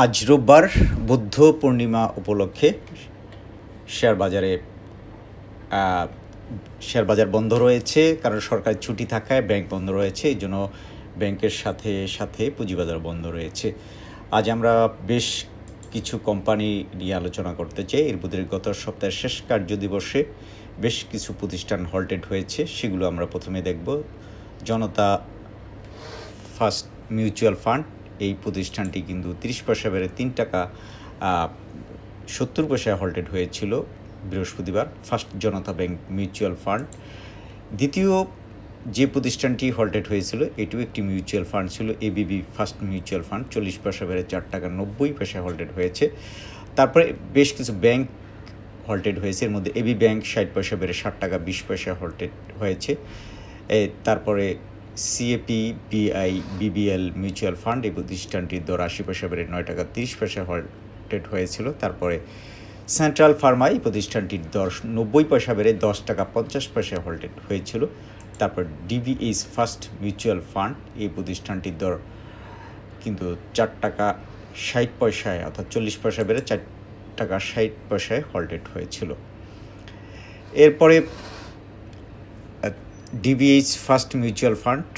আজ রোববার বুদ্ধ পূর্ণিমা উপলক্ষে শেয়ার বাজারে শেয়ার বাজার বন্ধ রয়েছে, কারণ সরকারি ছুটি থাকায় ব্যাংক বন্ধ রয়েছে, এই জন্য ব্যাংকের সাথে সাথে পুঁজিবাজার বন্ধ রয়েছে। আজ আমরা বেশ কিছু কোম্পানি নিয়ে আলোচনা করতে চাই। এর মধ্যে গত সপ্তাহের শেষ কার্য দিবসে বেশ কিছু প্রতিষ্ঠান হল্টেড হয়েছে, সেগুলো আমরা প্রথমে দেখব। জনতা ফার্স্ট মিউচুয়াল ফান্ড এই প্রতিষ্ঠানটি কিন্তু তিরিশ পয়সা বেড়ে তিন টাকা সত্তর পয়সায় হল্টেড হয়েছিল বৃহস্পতিবার, first Janata bank mutual fund. দ্বিতীয় যে প্রতিষ্ঠানটি হল্টেড হয়েছিল, এটিও একটি মিউচুয়াল ফান্ড ছিল এবিবি ফার্স্ট মিউচুয়াল ফান্ড, চল্লিশ পয়সা বেড়ে চার টাকা নব্বই পয়সায় হল্টেড হয়েছে। তারপরে বেশ কিছু ব্যাংক হল্টেড হয়েছে, এর মধ্যে এবি ব্যাংক ষাট পয়সা বেড়ে ষাট টাকা বিশ পয়সা হল্টেড হয়েছে। তারপরে সিএপি বিআই বিবিএল মিউচুয়াল ফান্ড এই প্রতিষ্ঠানটির দর আশি পয়সা বেড়ে নয় টাকা তিরিশ পয়সা হল্টেড হয়েছিল। তারপরে সেন্ট্রাল ফার্মা এই প্রতিষ্ঠানটির দর নব্বই পয়সা বেড়ে দশ টাকা পঞ্চাশ পয়সা হল্টেড হয়েছিল। তারপর ডিবিএইচ ফার্স্ট মিউচুয়াল ফান্ড এই প্রতিষ্ঠানটির দর কিন্তু চার টাকা ষাট পয়সায় অর্থাৎ চল্লিশ পয়সা বেড়ে চার টাকা ষাট পয়সায় হল্টেড হয়েছিল। এরপরে ডিবিএইচ ফার্স্ট মিউচুয়াল ফান্ড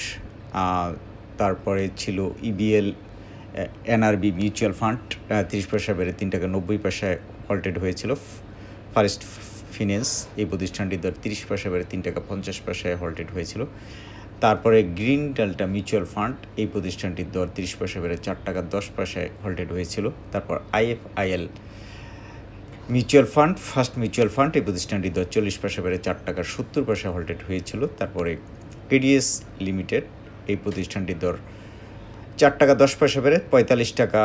তারপরে ছিল ইবিএল এনআরবি মিউচুয়াল ফান্ড তিরিশ পয়সা বেড়ে তিন টাকা নব্বই পয়সায় হল্টেড হয়েছিল। ফারেস্ট ফিন্যান্স এই প্রতিষ্ঠানটির দর তিরিশ পয়সা বেড়ে তিন টাকা পঞ্চাশ পয়সায় হল্টেড হয়েছিল। তারপরে গ্রিন ডেল্টা মিউচুয়াল ফান্ড এই প্রতিষ্ঠানটির দর তিরিশ পয়সা বেড়ে চার টাকা দশ পয়সায় হল্টেড হয়েছিল। তারপর IFIL mutual fund, first mutual fund, এই প্রতিষ্ঠানটি দর চল্লিশ পয়সা বেড়ে চার টাকা সত্তর পয়সা হল্টেড হয়েছিল। তারপরে কেডিএস লিমিটেড, এই প্রতিষ্ঠানটির দর চার টাকা দশ পয়সা বেড়ে পঁয়তাল্লিশ টাকা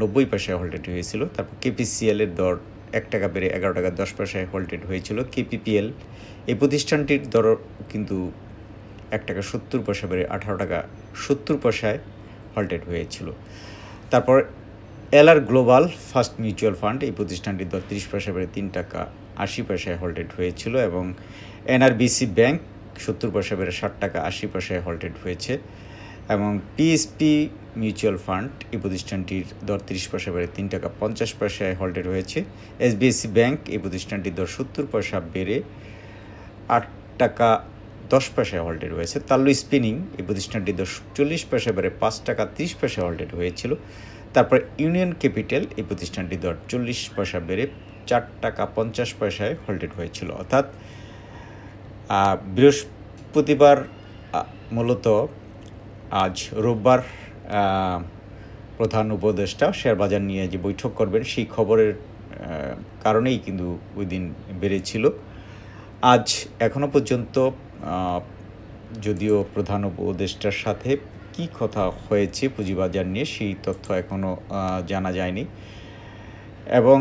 নব্বই পয়সায় হল্টেড হয়েছিল। তারপর কেপিসিএল এর দর এক টাকা বেড়ে এগারো টাকা দশ পয়সায় হল্টেড হয়েছিল। কেপিপিএল, এই প্রতিষ্ঠানটির দর কিন্তু এক টাকা সত্তর পয়সা বেড়ে আঠারো টাকা সত্তর পয়সায় হল্টেড হয়েছিল। তারপর LR global first mutual fund, এই প্রতিষ্ঠানটি দর তিরিশ পয়সা বেড়ে তিন টাকা আশি পয়সায় হল্টেড হয়েছিল এবং এনআরবিসি ব্যাংক সত্তর পয়সা বেড়ে ষাট টাকা আশি পয়সায় হল্টেড হয়েছে এবং পিএসপি মিউচুয়াল ফান্ড, এই প্রতিষ্ঠানটির দর তিরিশ পয়সা বেড়ে তিন টাকা পঞ্চাশ পয়সায় হল্টেড হয়েছে। এসবিএসসি ব্যাংক, এই প্রতিষ্ঠানটির দর সত্তর পয়সা বেড়ে আট টাকা দশ পয়সায় হল্টেড হয়েছে। তাল্লু স্পিনিং, এই প্রতিষ্ঠানটির দশ চল্লিশ পয়সা বেড়ে পাঁচ টাকা তিরিশ পয়সা হল্টেড হয়েছিল। তারপর ইউনিয়ন ক্যাপিটাল এই প্রতিষ্ঠানটি দর চল্লিশ পয়সা বেড়ে চার টাকা পঞ্চাশ পয়সায় হল্টেড হয়েছিল। অর্থাৎ বৃহস্পতিবার মূলত আজ রোববার প্রধান উপদেষ্টা শেয়ার বাজার নিয়ে যে বৈঠক করবেন সেই খবরের কারণেই কিন্তু ওই দিন বেড়েছিল। আজ এখনও পর্যন্ত যদিও প্রধান উপদেষ্টার সাথে কি কথা হয়েছে পুঁজিবাজার নিয়ে সেই তথ্য এখনও জানা যায়নি। এবং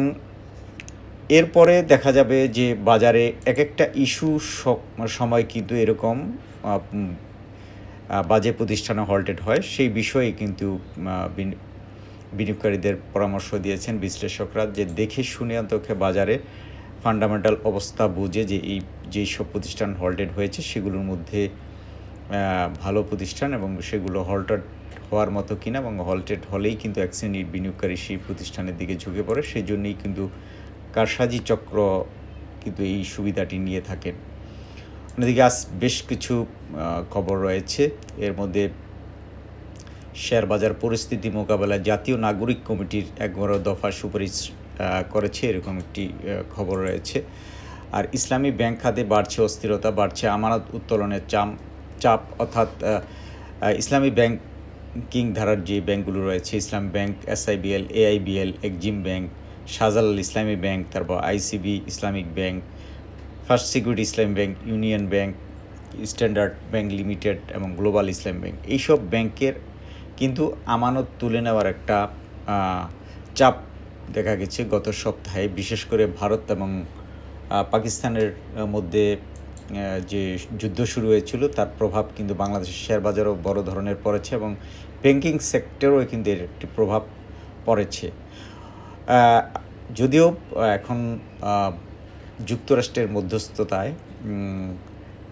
এরপরে দেখা যাবে যে বাজারে এক একটা ইস্যু সময় কিন্তু এরকম বাজে প্রতিষ্ঠানে হল্টেড হয়। সেই বিষয়ে কিন্তু বিনিয়োগকারীদের পরামর্শ দিয়েছেন বিশ্লেষকরা যে দেখে শুনে অন্তকে বাজারে ফান্ডামেন্টাল অবস্থা বুঝে যে এই যেই সব প্রতিষ্ঠান হল্টেড হয়েছে সেগুলোর মধ্যে ভালো প্রতিষ্ঠান এবং সেগুলো হল্টেড হওয়ার মতো কিনা এবং হল্টেড হলেই কিন্তু এক শ্রেণির বিনিয়োগকারী সেই প্রতিষ্ঠানের দিকে ঝুঁকে পড়ে সেই জন্যই কিন্তু কারসাজি চক্র কিন্তু এই সুবিধাটি নিয়ে থাকেন। অন্যদিকে আজ বেশ কিছু খবর রয়েছে। এর মধ্যে শেয়ার বাজার পরিস্থিতি মোকাবেলায় জাতীয় নাগরিক কমিটির এগারো দফা সুপারিশ করেছে, এরকম একটি খবর রয়েছে। আর ইসলামী ব্যাংক খাতে বাড়ছে অস্থিরতা, বাড়ছে আমানত উত্তোলনের চাম চাপ, অর্থাৎ ইসলামী ব্যাংকিং ধারার যে ব্যাংকগুলো রয়েছে, Islam bank, SIBL, AIBL, Exim bank, Shahjalal Islami bank, তারপর ICB Islamic bank, first security Islami bank, union bank, standard bank limited এবং গ্লোবাল ইসলাম ব্যাংক। এইসব ব্যাংকের কিন্তু আমানত তুলে নেওয়ার একটা চাপ দেখা গেছে গত সপ্তাহে। বিশেষ করে ভারত এবং পাকিস্তানের মধ্যে যে যুদ্ধ শুরু হয়েছিল, তার প্রভাব কিন্তু বাংলাদেশের শেয়ার বাজারও বড় ধরনের পড়েছে এবং ব্যাংকিং সেক্টরেও কিন্তু এর একটি প্রভাব পড়েছে। যদিও এখন যুক্তরাষ্ট্রের মধ্যস্থতায়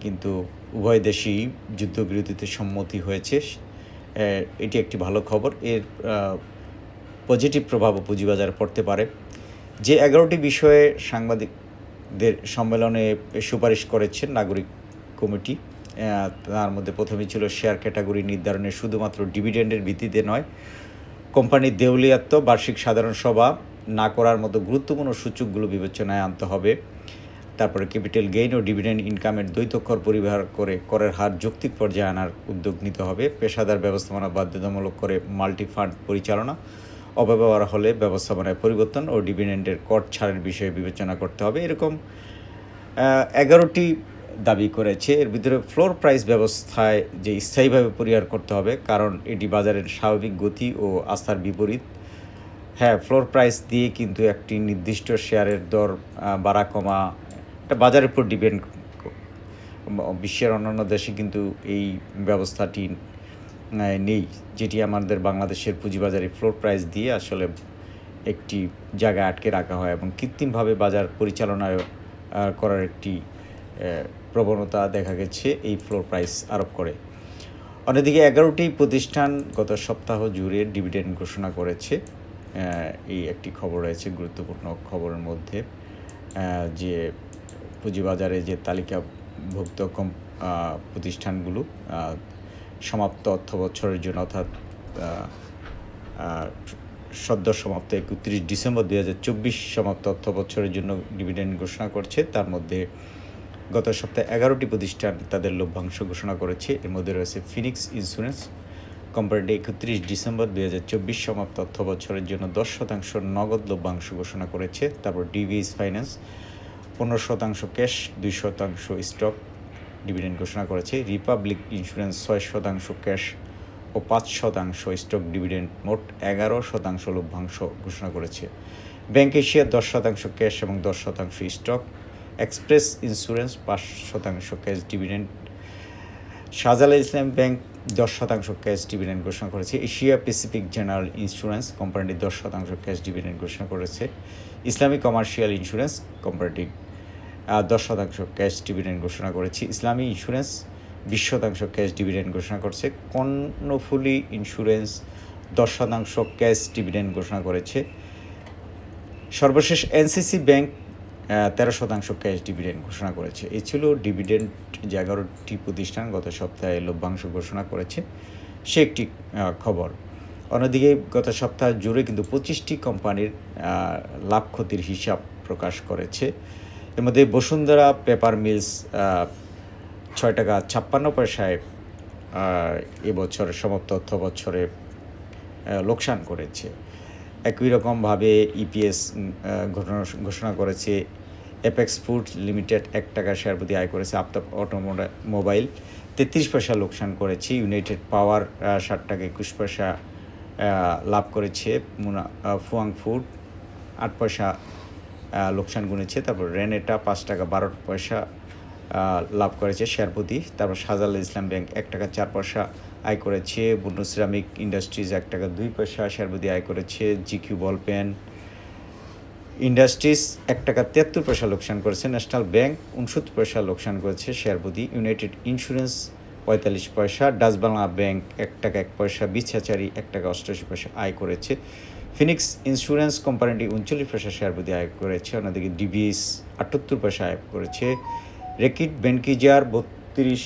কিন্তু উভয় দেশই যুদ্ধবিরতিতে সম্মতি হয়েছে। এটি একটি ভালো খবর। এর পজিটিভ প্রভাবও পুঁজিবাজারে পড়তে পারে। যে এগারোটি বিষয়ে সাংবাদিকদের সম্মেলনে সুপারিশ করেছেন নাগরিক কমিটি। তার মধ্যে প্রথমেই ছিল শেয়ার ক্যাটাগরি নির্ধারণে শুধুমাত্র ডিভিডেন্ডের ভিত্তিতে নয়, কোম্পানির দেউলিয়াত্ম বার্ষিক সাধারণ সভা, না করার মতো গুরুত্বপূর্ণ সূচকগুলো বিবেচনায় আনতে হবে। তারপরে ক্যাপিটাল গেইন ও ডিভিডেন্ড ইনকামের দ্বৈতক্ষর পরিহার করে করের হার যৌক্তিক পর্যায়ে আনার উদ্যোগ নিতে হবে। পেশাদার ব্যবস্থাপনা বাধ্যতামূলক করে মাল্টি ফান্ড পরিচালনা অপব্যবহার হলে ব্যবস্থাপনায় পরিবর্তন ও ডিভিডেন্ডের কর ছাড়ের বিষয়ে বিবেচনা করতে হবে। এরকম এগারোটি দাবি করেছে। এর ভিতরে ফ্লোর প্রাইস ব্যবস্থায় যে স্থায়ীভাবে পরিহার করতে হবে, কারণ এটি বাজারের স্বাভাবিক গতি ও আস্থার বিপরীত। হ্যাঁ ফ্লোর প্রাইস দিয়ে কিন্তু একটি নির্দিষ্ট শেয়ারের দর বাড়া কমা, এটা বাজারের উপর ডিপেন্ড, বিশ্বের অন্যান্য দেশে কিন্তু এই ব্যবস্থাটি নেই, যেটি আমাদের বাংলাদেশের পুঁজিবাজারে ফ্লোর প্রাইস দিয়ে আসলে একটি জায়গায় আটকে রাখা হয় এবং কৃত্রিমভাবে বাজার পরিচালনা করার একটি প্রবণতা দেখা গেছে, এই ফ্লোর প্রাইস আরোপ করে। অন্যদিকে এগারোটি প্রতিষ্ঠান গত সপ্তাহ জুড়ে ডিভিডেন্ড ঘোষণা করেছে। এই একটি খবর রয়েছে, গুরুত্বপূর্ণ খবরের মধ্যে যে পুঁজিবাজারে যে তালিকাভুক্ত প্রতিষ্ঠানগুলো সমাপ্ত অর্থ বছরের জন্য অর্থাৎ সদ্য সমাপ্ত একত্রিশ ডিসেম্বর দুই হাজার চব্বিশ সমাপ্ত অর্থ বছরের জন্য ডিভিডেন্ড ঘোষণা করছে। তার মধ্যে গত সপ্তাহে এগারোটি প্রতিষ্ঠান তাদের লভ্যাংশ ঘোষণা করেছে। এর মধ্যে রয়েছে ফিনিক্স ইন্স্যুরেন্স কোম্পানিটি একত্রিশ ডিসেম্বর দুই হাজার চব্বিশ সমাপ্ত অর্থ বছরের জন্য দশ শতাংশ নগদ লভ্যাংশ ঘোষণা করেছে। তারপর ডিভিএস ফাইন্যান্স পনেরো শতাংশ ক্যাশ দুই শতাংশ স্টক ডিভিডেন্ড ঘোষণা করেছে। রিপাবলিক ইন্স্যুরেন্স ছয় শতাংশ ক্যাশ ও পাঁচ শতাংশ স্টক ডিভিডেন্ড মোট এগারো শতাংশ লভ্যাংশ ঘোষণা করেছে। ব্যাংক এশিয়া দশ শতাংশ ক্যাশ এবং দশ শতাংশ স্টক। এক্সপ্রেস ইন্স্যুরেন্স পাঁচ শতাংশ cash dividend. Shahjalal Islam bank দশ শতাংশ ক্যাশ ডিভিডেন্ড ঘোষণা করেছে। এশিয়া প্যাসিফিক জেনারেল ইন্স্যুরেন্স কোম্পানিটি দশ শতাংশ ক্যাশ ডিভিডেন্ড ঘোষণা করেছে। ইসলামিক কমার্শিয়াল ইন্স্যুরেন্স কোম্পানিটি দশ শতাংশ ক্যাশ ডিভিডেন্ড ঘোষণা করেছে। ইসলামী ইন্স্যুরেন্স বিশ শতাংশ ক্যাশ ডিভিডেন্ড ঘোষণা করছে। কর্ণফুলি ইন্স্যুরেন্স দশ শতাংশ ক্যাশ ডিভিডেন্ড ঘোষণা করেছে। সর্বশেষ এনসিসি ব্যাংক তেরো শতাংশ ক্যাশ ডিভিডেন্ড ঘোষণা করেছে। এ ছিল ডিভিডেন্ড যে এগারোটি প্রতিষ্ঠান গত সপ্তাহে লভ্যাংশ ঘোষণা করেছে। সে একটি খবর। অন্যদিকে গত সপ্তাহ জুড়ে কিন্তু পঁচিশটি কোম্পানির লাভ ক্ষতির হিসাব প্রকাশ করেছে। এর মধ্যে বসুন্ধরা পেপার মিলস ছয় টাকা ছাপ্পান্ন পয়সায় এবছর সমাপ্ত, অর্থ বছরে লোকসান করেছে। একই রকমভাবে ইপিএস ঘটনা, ঘোষণা করেছে। এপেক্স ফুড লিমিটেড এক টাকা শেয়ার প্রতি আয় করেছে আফতাব অটোমোবাইল তেত্রিশ পয়সা লোকসান করেছে। ইউনাইটেড পাওয়ার ষাট টাকা একুশ পয়সা লাভ করেছে। মুনা ফুয়াং ফুড আট পয়সা লোকসান গুনেছে, তারপর রেনেটা পাঁচ টাকা বারো পয়সা লাভ করেছে শেয়ার প্রতি, তারপর শাহজালাল ইসলাম ব্যাংক এক টাকা চার পয়সা আয় করেছে, বুনো সিরামিক ইন্ডাস্ট্রিজ এক টাকা দুই পয়সা শেয়ার প্রতি আয় করেছে, জিকিউ বল পেন ইন্ডাস্ট্রিজ এক টাকা তিয়াত্তর পয়সা লোকসান করেছে, ন্যাশনাল ব্যাংক উনসত্তর পয়সা লোকসান করেছে শেয়ার প্রতি, ইউনাইটেড ইন্স্যুরেন্স পঁয়তাল্লিশ পয়সা, ডাচ বাংলা ব্যাংক এক টাকা এক পয়সা, বিছাচারি এক টাকা অষ্টআশি পয়সা আয় করেছে। ফিনিক্স ইন্স্যুরেন্স কোম্পানিটি উনচল্লিশ পয়সা শেয়ার প্রতি আয় করেছে, অন্যদিকে ডিবিএস আটাত্তর পয়সা আয় করেছে। রেকিট বেনকিজার বত্রিশ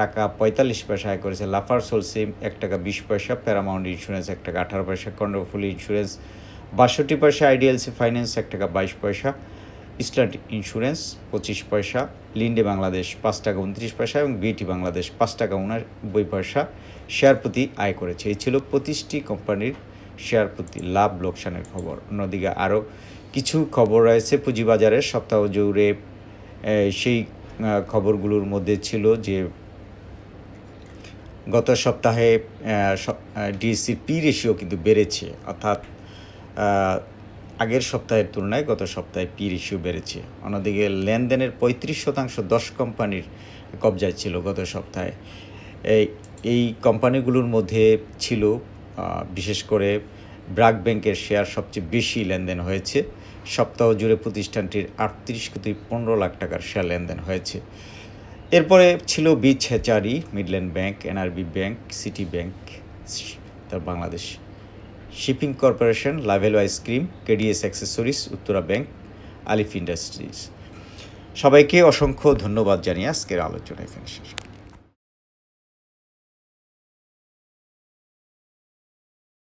টাকা পঁয়তাল্লিশ পয়সা আয় করেছে। লাফার সোলসিম এক টাকা বিশ পয়সা প্যারামাউন্ট ইন্স্যুরেন্স এক টাকা আঠারো পয়সা কর্ণফুলি ইন্স্যুরেন্স বাষট্টি পয়সা আইডিএলসি ফাইন্যান্স এক টাকা বাইশ পয়সা ইস্টার্ন ইন্স্যুরেন্স পঁচিশ পয়সা লিন্ডে বাংলাদেশ পাঁচ টাকা উনত্রিশ পয়সা এবং বিটি বাংলাদেশ পাঁচ টাকা উনব্বই পয়সা শেয়ার প্রতি আয় করেছে। এই ছিল পঁচিশটি কোম্পানির শেয়ার প্রতি লাভ লোকসানের খবর। অন্যদিকে আরও কিছু খবর রয়েছে। পুঁজিবাজারের সপ্তাহ জুড়ে সেই খবরগুলোর মধ্যে ছিল যে গত সপ্তাহে ডিএসসির পি রেশিও কিন্তু বেড়েছে। অর্থাৎ আগের সপ্তাহের তুলনায় গত সপ্তাহে পি রেশিও বেড়েছে। অন্যদিকে লেনদেনের পঁয়ত্রিশ শতাংশ দশ কোম্পানির কবজায় ছিল গত সপ্তাহে। এই কোম্পানিগুলোর মধ্যে ছিল বিশেষ করে ব্রাক ব্যাংকের শেয়ার সবচেয়ে বেশি লেনদেন হয়েছে। সপ্তাহ জুড়ে প্রতিষ্ঠানটির আটত্রিশ কোটি পনেরো লাখ টাকার শেয়ার লেনদেন হয়েছে। এরপরে ছিল beach hatchery midland bank, NRB bank, city bank, তার Bangladesh shipping corporation, Lovello ice cream KDS accessories, Uttara bank, Alif industries. সবাইকে অসংখ্য ধন্যবাদ জানিয়ে আজকের আলোচনা এখানে শেষ